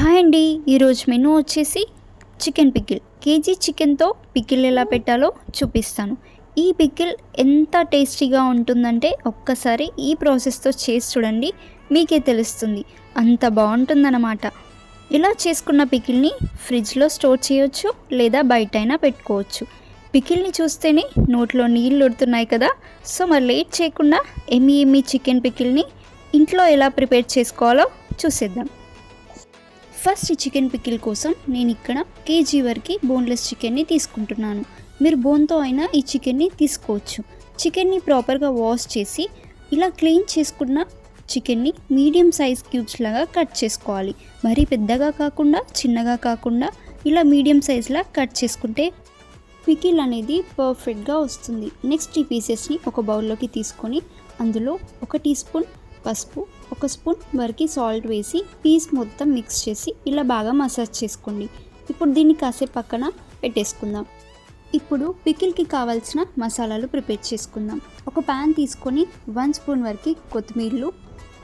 Hi అండి. ఈరోజు menu వచ్చేసి చికెన్ పికిల్ కేజీ చికెన్తో పికిల్ ఎలా పెట్టాలో చూపిస్తాను. ఈ పికిల్ ఎంత టేస్టీగా ఉంటుందంటే ఒక్కసారి ఈ ప్రాసెస్తో చేసి చూడండి మీకే తెలుస్తుంది. అంత బాగుంటుందన్నమాట. ఇలా చేసుకున్న పికిల్ని ఫ్రిడ్జ్లో స్టోర్ చేయొచ్చు లేదా బయట అయినా పెట్టుకోవచ్చు. పికిల్ని చూస్తేనే నోట్లో నీళ్ళు ఉడుతున్నాయి కదా సో మరి లేట్ చేయకుండా ఎమ్మి ఎమ్మి చికెన్ పికిల్ని ఇంట్లో ఎలా ప్రిపేర్ చేసుకోవాలో చూసేద్దాం. ఫస్ట్ చికెన్ పికిల్ కోసం నేను ఇక్కడ కేజీ వరకు బోన్లెస్ చికెన్ని తీసుకుంటున్నాను. మీరు బోన్తో అయినా ఈ చికెన్ని తీసుకోవచ్చు. చికెన్ని ప్రాపర్గా వాష్ చేసి ఇలా క్లీన్ చేసుకున్న చికెన్ని మీడియం సైజ్ క్యూబ్స్ లాగా కట్ చేసుకోవాలి. మరీ పెద్దగా కాకుండా చిన్నగా కాకుండా ఇలా మీడియం సైజ్లా కట్ చేసుకుంటే పికిల్ అనేది పర్ఫెక్ట్గా వస్తుంది. నెక్స్ట్ ఈ పీసెస్ని ఒక బౌల్లోకి తీసుకొని అందులో ఒక టీ స్పూన్ పసుపు ఒక స్పూన్ వరకు సాల్ట్ వేసి పీస్ మొత్తం మిక్స్ చేసి ఇలా బాగా మసాజ్ చేసుకోండి. ఇప్పుడు దీన్ని కాసేపు పక్కన పెట్టేసుకుందాం. ఇప్పుడు పికిల్కి కావాల్సిన మసాలాలు ప్రిపేర్ చేసుకుందాం. ఒక ప్యాన్ తీసుకొని వన్ స్పూన్ వరకు కొత్తిమీరలు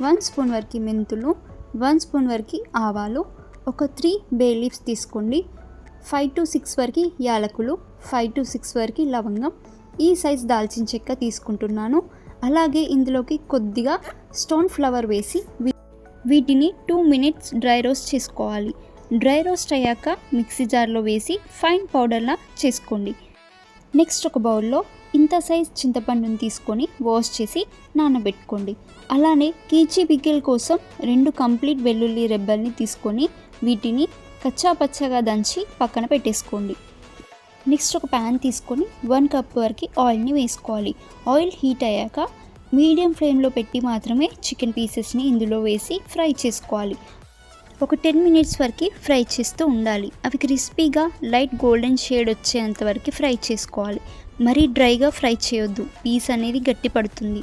వన్ స్పూన్ వరకు మెంతులు వన్ స్పూన్ వరకు ఆవాలు ఒక త్రీ బే లీవ్స్ తీసుకోండి. ఫైవ్ టు సిక్స్ వరకు యాలకులు ఫైవ్ టు సిక్స్ వరకు లవంగం. ఈ సైజ్ దాల్చిన చెక్క తీసుకుంటున్నాను. అలాగే ఇందులోకి కొద్దిగా స్టోన్ ఫ్లవర్ వేసి వీటిని టూ మినిట్స్ డ్రై రోస్ట్ చేసుకోవాలి. డ్రై రోస్ట్ అయ్యాక మిక్సీ జార్లో వేసి ఫైన్ పౌడర్లా చేసుకోండి. నెక్స్ట్ ఒక బౌల్లో ఇంత సైజ్ చింతపండుని తీసుకొని వాష్ చేసి నానబెట్టుకోండి. అలానే కీచీ పికిల్ కోసం రెండు కంప్లీట్ వెల్లుల్లి రెబ్బల్ని తీసుకొని వీటిని కచ్చా పచ్చగా దంచి పక్కన పెట్టేసుకోండి. నెక్స్ట్ ఒక ప్యాన్ తీసుకొని వన్ కప్ వరకు ఆయిల్ని వేసుకోవాలి. ఆయిల్ హీట్ అయ్యాక మీడియం ఫ్లేమ్లో పెట్టి మాత్రమే చికెన్ పీసెస్ని ఇందులో వేసి ఫ్రై చేసుకోవాలి. ఒక టెన్ మినిట్స్ వరకు ఫ్రై చేస్తూ ఉండాలి. అవి క్రిస్పీగా లైట్ గోల్డెన్ షేడ్ వచ్చేంత వరకు ఫ్రై చేసుకోవాలి. మరీ డ్రైగా ఫ్రై చేయొద్దు. పీస్ అనేది గట్టి పడుతుంది.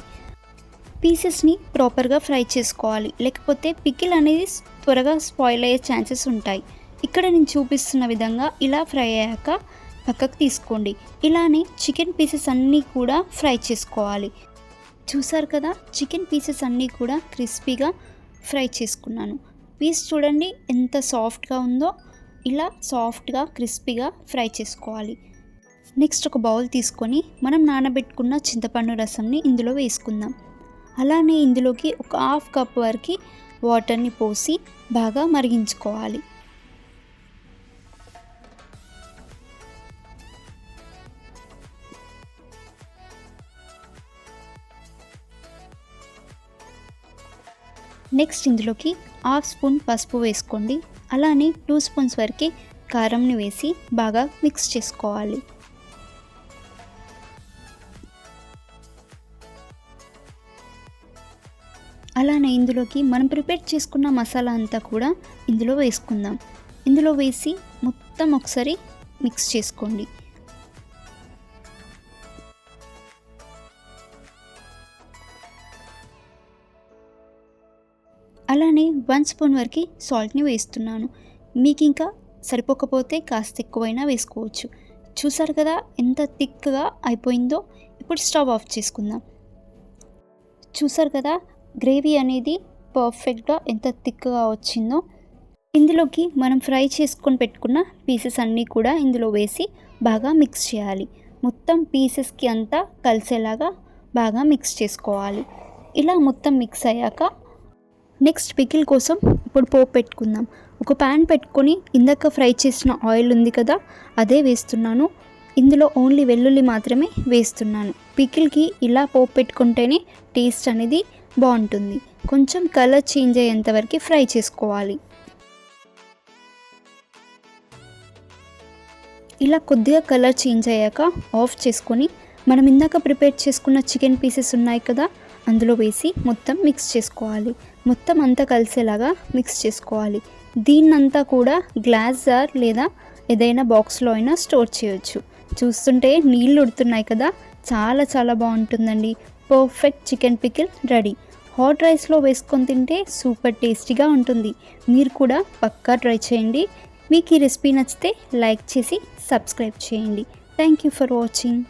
పీసెస్ని ప్రాపర్గా ఫ్రై చేసుకోవాలి. లేకపోతే పికిల్ అనేది త్వరగా స్పాయిల్ అయ్యే ఛాన్సెస్ ఉంటాయి. ఇక్కడ నేను చూపిస్తున్న విధంగా ఇలా ఫ్రై అయ్యాక పక్కకు తీసుకోండి. ఇలానే చికెన్ పీసెస్ అన్నీ కూడా ఫ్రై చేసుకోవాలి. చూసారు కదా? చికెన్ పీసెస్ అన్నీ కూడా క్రిస్పీగా ఫ్రై చేసుకున్నాను. పీస్ చూడండి ఎంత సాఫ్ట్గా ఉందో. ఇలా సాఫ్ట్గా క్రిస్పీగా ఫ్రై చేసుకోవాలి. నెక్స్ట్ ఒక బౌల్ తీసుకొని మనం నానబెట్టుకున్న చింతపండు రసంని ఇందులో వేసుకుందాం. అలానే ఇందులోకి ఒక హాఫ్ కప్ వరకు వాటర్ని పోసి బాగా మరిగించుకోవాలి. నెక్స్ట్ ఇందులోకి హాఫ్ స్పూన్ పసుపు వేసుకోండి. అలానే టూ స్పూన్స్ వరకు కారంని వేసి బాగా మిక్స్ చేసుకోవాలి. అలానే ఇందులోకి మనం ప్రిపేర్ చేసుకున్న మసాలా అంతా కూడా ఇందులో వేసుకుందాం. ఇందులో వేసి మొత్తం ఒకసారి మిక్స్ చేసుకోండి. అలానే వన్ స్పూన్ వరకు సాల్ట్ని వేస్తున్నాను. మీకు ఇంకా సరిపోకపోతే కాస్త ఎక్కువైనా వేసుకోవచ్చు. చూసారు కదా ఎంత థిక్గా అయిపోయిందో? ఇప్పుడు స్టవ్ ఆఫ్ చేసుకుందాం. చూసారు కదా గ్రేవీ అనేది పర్ఫెక్ట్గా ఎంత థిక్గా వచ్చిందో? ఇందులోకి మనం ఫ్రై చేసుకొని పెట్టుకున్న పీసెస్ అన్నీ కూడా ఇందులో వేసి బాగా మిక్స్ చేయాలి. మొత్తం పీసెస్కి అంతా కలిసేలాగా బాగా మిక్స్ చేసుకోవాలి. ఇలా మొత్తం మిక్స్ అయ్యాక నెక్స్ట్ పికిల్ కోసం ఇప్పుడు పోపు పెట్టుకుందాం. ఒక ప్యాన్ పెట్టుకొని ఇందాక ఫ్రై చేసిన ఆయిల్ ఉంది కదా అదే వేస్తున్నాను. ఇందులో ఓన్లీ వెల్లుల్లి మాత్రమే వేస్తున్నాను. పికిల్కి ఇలా పోపు పెట్టుకుంటేనే టేస్ట్ అనేది బాగుంటుంది. కొంచెం కలర్ చేంజ్ అయ్యేంత వరకు ఫ్రై చేసుకోవాలి. ఇలా కొద్దిగా కలర్ చేంజ్ అయ్యాక ఆఫ్ చేసుకొని మనం ఇందాక ప్రిపేర్ చేసుకున్న చికెన్ పీసెస్ ఉన్నాయి కదా అందులో వేసి మొత్తం మిక్స్ చేసుకోవాలి. మొత్తం అంతా కలిసేలాగా మిక్స్ చేసుకోవాలి. దీన్నంతా కూడా గ్లాస్ జార్ లేదా ఏదైనా బాక్స్లో అయినా స్టోర్ చేయొచ్చు. చూస్తుంటే నీళ్ళు ఉడుతున్నాయి కదా చాలా చాలా బాగుంటుందండి. Perfect chicken pickle ready hot రైస్లో వేసుకొని తింటే సూపర్ టేస్టీగా ఉంటుంది. మీరు కూడా పక్కా ట్రై చేయండి. మీకు ఈ రెసిపీ నచ్చితే లైక్ చేసి సబ్స్క్రైబ్ చేయండి. Thank you for watching